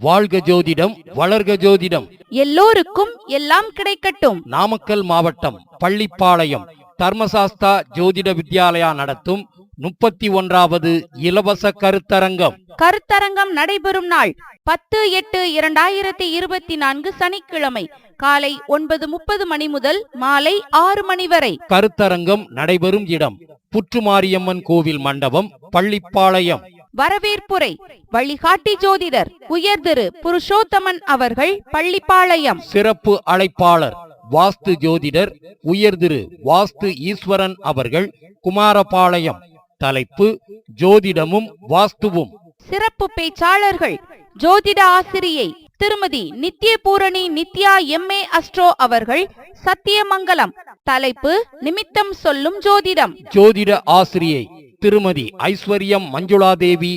வாழ்க ஜோதிடம் வளர்க ஜோதிடம். எல்லோருக்கும் எல்லாம் கிடைக்கட்டும். நாமக்கல் மாவட்டம் பள்ளிப்பாளையம் தர்மசாஸ்தா ஜோதிட வித்யாலயா நடத்தும் முப்பத்தி ஒன்றாவது இலவச கருத்தரங்கம். கருத்தரங்கம் நடைபெறும் நாள் பத்து எட்டு இரண்டாயிரத்தி இருபத்தி நான்கு சனிக்கிழமை காலை ஒன்பது முப்பது மணி முதல் மாலை ஆறு மணி வரை. கருத்தரங்கம் நடைபெறும் இடம் புற்றுமாரியம்மன் கோவில் மண்டபம் பள்ளிப்பாளையம். வரவேற்புரை. வழிகாட்டி ஜோதிடர் உயர் திரு புருஷோத்தமன் அவர்கள் பள்ளிப்பாளையம். சிறப்பு அழைப்பாளர் வாஸ்து ஜோதிடர் உயர்திரு வாஸ்து ஈஸ்வரன் அவர்கள் குமாரபாளையம். தலைப்பு ஜோதிடமும் வாஸ்துவும். சிறப்பு பேச்சாளர்கள் ஜோதிட ஆசிரியை திருமதி நித்ய பூரணி நித்யா எம்ஏ அஸ்ட்ரோ அவர்கள் சத்தியமங்கலம். தலைப்பு நிமித்தம் சொல்லும் ஜோதிடம். ஜோதிட ஆசிரியை திருமதி Aishwaryam Manjuladevi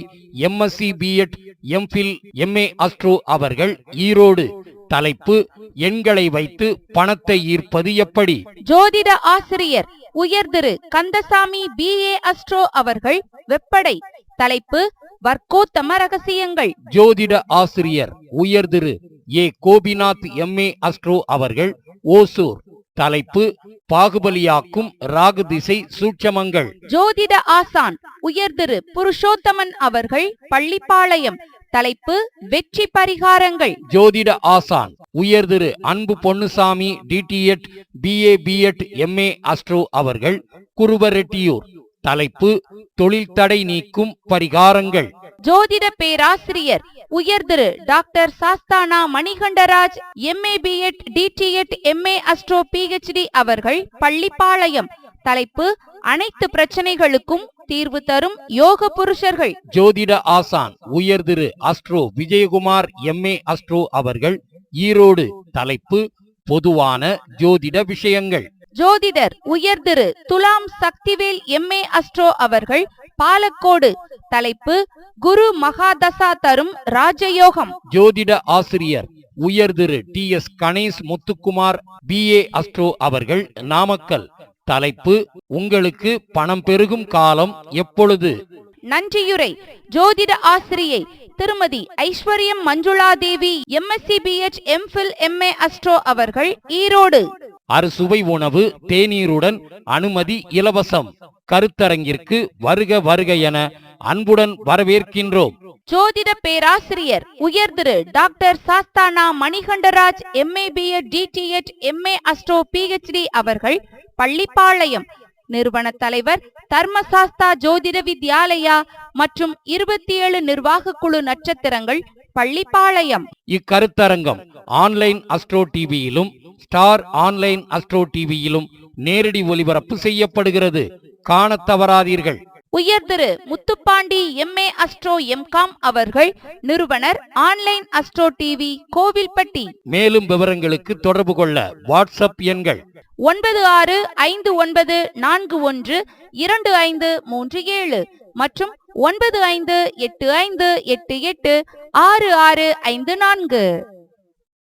MSc BEd MPhil MA astro அவர்கள் ஈரோடு. தலைப்பு எண்களை வைத்து பணத்தை ஈர்ப்பது எப்படி? ஜோதிட ஆசிரியர் உயர் திரு கந்தசாமி பிஏ அஸ்ட்ரோ அவர்கள் வெப்படை. தலைப்பு வர்க்கோத்தம ரகசியங்கள். ஜோதிட ஆசிரியர் உயர்திரு ஏ கோபிநாத் எம்ஏ அஸ்ட்ரோ அவர்கள் ஓசூர். தலைப்பு பாகுபலியாக்கும் ராகு திசை சூட்சமங்கள். ஜோதிட ஆசான் உயர் திரு புருஷோத்தமன் அவர்கள் பள்ளிப்பாளையம். தலைப்பு வெற்றி பரிகாரங்கள். ஜோதிட ஆசான் உயர்திரு Anbu Ponnusamy DTEd BA BEd MA astro அவர்கள் குருவரெட்டியூர். தலைப்பு தொழில் தடை நீக்கும் பரிகாரங்கள். ஜோதிட பேராசிரியர் உயர் திரு doctor Sasthana Manikandaraj MA BEd DTEd MA astro PhD அவர்கள் பள்ளிப்பாளையம். தலைப்பு அனைத்து பிரச்சனைகளுக்கும் தீர்வு தரும் யோக புருஷர்கள். ஜோதிட ஆசான் உயர்திரு அஸ்ட்ரோ விஜயகுமார் எம்ஏ அஸ்ட்ரோ அவர்கள் ஈரோடு. தலைப்பு பொதுவான ஜோதிட விஷயங்கள். ஜோதிடர் உயர் திரு துலாம் சக்திவேல் எம்ஏ அஸ்ட்ரோ அவர்கள் பாலக்கோடு தலைப்பு குரு மகாதசா தரும் ராஜயோகம். ஜோதிட ஆசிரியர் உயர்திரு T S Ganesh Muthukumar BA astro அவர்கள் நாமக்கல். தலைப்பு உங்களுக்கு பணம் பெருகும் காலம் எப்பொழுது? நன்றியுரை. ஜோதிட ஆசிரியை திருமதி Aishwaryam Manjula Devi MSc BEd MPhil MA astro அவர்கள் ஈரோடு. அறுசுவை உணவு தேநீருடன் அனுமதி இலவசம். கருத்தரங்கிற்கு வருக வருக என அன்புடன் வரவேற்கின்றோம். ஜோதிட பேராசிரியர் உயர் திரு doctor Sasthana Manikandaraj MA BEd DTEd MA astro PhD அவர்கள் பள்ளிப்பாளையம் நிறுவன தலைவர் தர்மசாஸ்தா ஜோதிட வித்யாலயா மற்றும் இருபத்தி ஏழு நிர்வாக குழு நட்சத்திரங்கள் பள்ளிப்பாளையம். இக்கருத்தரங்கம் ஆன்லைன் அஸ்ட்ரோ டிவியிலும் ஸ்டார் ஆன்லைன் அஸ்ட்ரோ டிவியிலும் நேரடி ஒளிபரப்பு செய்யப்படுகிறது. காணத் தவறாதீர்கள். உயர் திரு முத்துப்பாண்டி எம்ஏ அஸ்ட்ரோ எம்காம் அவர்கள் நிறுவனர் ஆன்லைன் அஸ்ட்ரோ டிவி கோவில்பட்டி. மேலும் விவரங்களுக்கு தொடர்பு கொள்ள வாட்ஸ்அப் எண்கள் ஒன்பது ஆறு ஐந்து ஒன்பது நான்கு ஒன்று இரண்டு ஐந்து மூன்று ஏழு மற்றும் ஒன்பது ஐந்து எட்டு ஐந்து எட்டு எட்டு ஆறு ஆறு ஐந்து நான்கு.